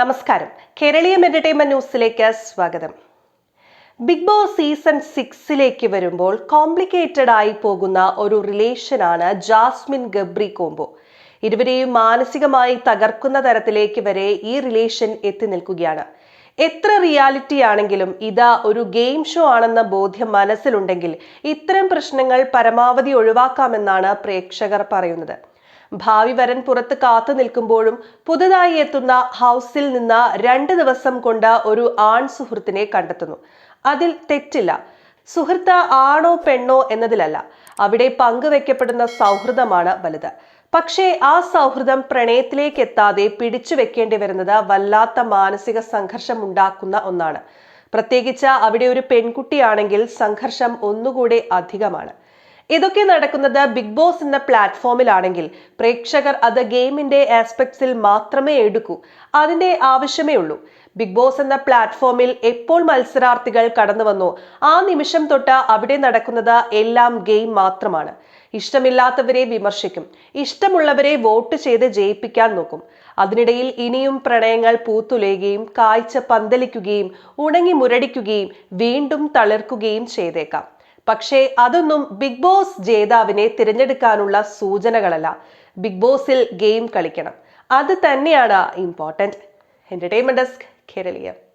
നമസ്കാരം. കേരളീയം എന്റർടൈൻമെന്റ് ന്യൂസിലേക്ക് സ്വാഗതം. ബിഗ് ബോസ് സീസൺ സിക്സിലേക്ക് വരുമ്പോൾ കോംപ്ലിക്കേറ്റഡ് ആയി പോകുന്ന ഒരു റിലേഷനാണ് ജാസ്മിൻ ഗബ്രി കോംബോ. ഇരുവരെയും മാനസികമായി തകർക്കുന്ന തരത്തിലേക്ക് വരെ ഈ റിലേഷൻ എത്തി നിൽക്കുകയാണ്. എത്ര റിയാലിറ്റി ആണെങ്കിലും ഇതാ ഒരു ഗെയിം ഷോ ആണെന്ന ബോധ്യം മനസ്സിലുണ്ടെങ്കിൽ ഇത്തരം പ്രശ്നങ്ങൾ പരമാവധി ഒഴിവാക്കാമെന്നാണ് പ്രേക്ഷകർ പറയുന്നത്. ഭാവി വരൻ പുറത്ത് കാത്തു നിൽക്കുമ്പോഴും പുതുതായി എത്തുന്ന ഹൗസിൽ നിന്ന് രണ്ട് ദിവസം കൊണ്ട് ഒരു ആൺ സുഹൃത്തിനെ കണ്ടെത്തുന്നു. അതിൽ തെറ്റില്ല. സുഹൃത്ത് ആണോ പെണ്ണോ എന്നതിലല്ല. അവിടെ പങ്കുവെക്കപ്പെടുന്ന സൗഹൃദമാണ് വലുത്. പക്ഷേ ആ സൗഹൃദം പ്രണയത്തിലേക്ക് എത്താതെ പിടിച്ചു വെക്കേണ്ടി വരുന്നത് വല്ലാത്ത മാനസിക സംഘർഷം ഉണ്ടാക്കുന്ന ഒന്നാണ്. പ്രത്യേകിച്ച് അവിടെ ഒരു പെൺകുട്ടിയാണെങ്കിൽ സംഘർഷം ഒന്നുകൂടെ അധികമാണ്. ഇതൊക്കെ നടക്കുന്നത് ബിഗ് ബോസ് എന്ന പ്ലാറ്റ്ഫോമിലാണെങ്കിൽ പ്രേക്ഷകർ അത് ഗെയിമിന്റെ ആസ്പെക്ട്സിൽ മാത്രമേ എടുക്കൂ. അതിന്റെ ആവശ്യമേ ഉള്ളൂ. ബിഗ് ബോസ് എന്ന പ്ലാറ്റ്ഫോമിൽ എപ്പോൾ മത്സരാർത്ഥികൾ കടന്നു വന്നോ ആ നിമിഷം തൊട്ട് അവിടെ നടക്കുന്നത് എല്ലാം ഗെയിം മാത്രമാണ്. ഇഷ്ടമില്ലാത്തവരെ വിമർശിക്കും. ഇഷ്ടമുള്ളവരെ വോട്ട് ചെയ്ത് ജയിപ്പിക്കാൻ നോക്കും. അതിനിടയിൽ ഇനിയും പ്രണയങ്ങൾ പൂത്തുലയുകയും കാഴ്ച പന്തലിക്കുകയും ഉണങ്ങി മുരടിക്കുകയും വീണ്ടും തളിർക്കുകയും ചെയ്തേക്കാം. പക്ഷേ അതൊന്നും ബിഗ് ബോസ് ജേതാവിനെ തിരഞ്ഞെടുക്കാനുള്ള സൂചനകളല്ല. ബിഗ് ബോസിൽ ഗെയിം കളിക്കണം. അത് തന്നെയാണ് ഇമ്പോർട്ടന്റ് എന്റർടൈൻമെന്റ് ഡെസ്ക് കേരളീയം